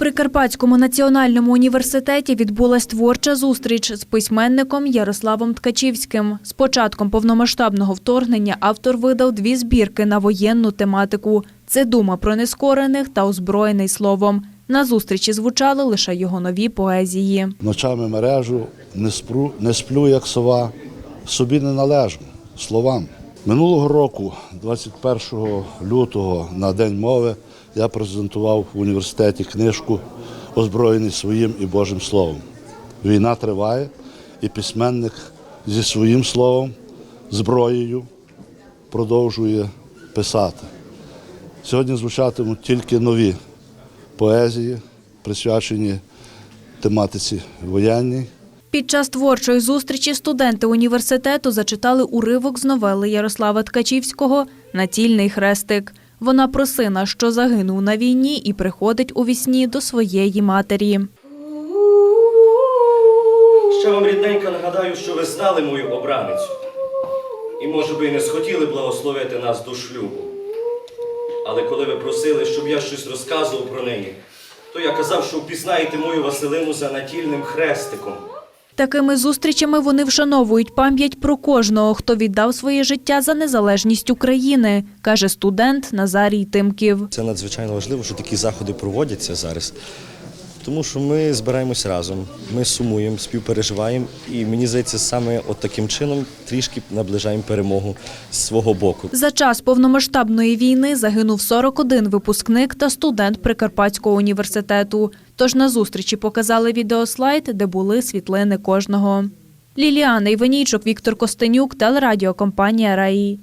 Прикарпатському національному університеті відбулась творча зустріч з письменником Ярославом Ткачівським. З початком повномасштабного вторгнення автор видав дві збірки на воєнну тематику. Це дума про нескорених та озброєний словом. На зустрічі звучали лише його нові поезії. Ночами мережу не спру, не сплю, як сова, собі не належу словам. Минулого року, 21 лютого, на День мови, я презентував в університеті книжку Озброєний своїм і Божим словом. Війна триває, і письменник зі своїм словом, зброєю продовжує писати. Сьогодні звучатимуть тільки нові поезії, присвячені тематиці воєнній. Під час творчої зустрічі студенти університету зачитали уривок з новели Ярослава Ткачівського Натільний хрестик. Вона про сина, що загинув на війні і приходить у вісні до своєї матері. Ще вам рідненько нагадаю, що ви знали мою обраницю. І, може би, і не схотіли благословити нас до шлюбу. Але коли ви просили, щоб я щось розказував про неї, то я казав, що впізнаєте мою Василину за натільним хрестиком. Такими зустрічами вони вшановують пам'ять про кожного, хто віддав своє життя за незалежність України, каже студент Назарій Тимків. Це надзвичайно важливо, що такі заходи проводяться зараз. Тому що ми збираємось разом, ми сумуємо, співпереживаємо, і мені здається, саме от таким чином трішки наближаємо перемогу з свого боку. За час повномасштабної війни загинув 41 випускник та студент Прикарпатського університету. Тож на зустрічі показали відеослайд, де були світлини кожного. Ліліана Іванійчук, Віктор Костенюк, телерадіокомпанія Раї.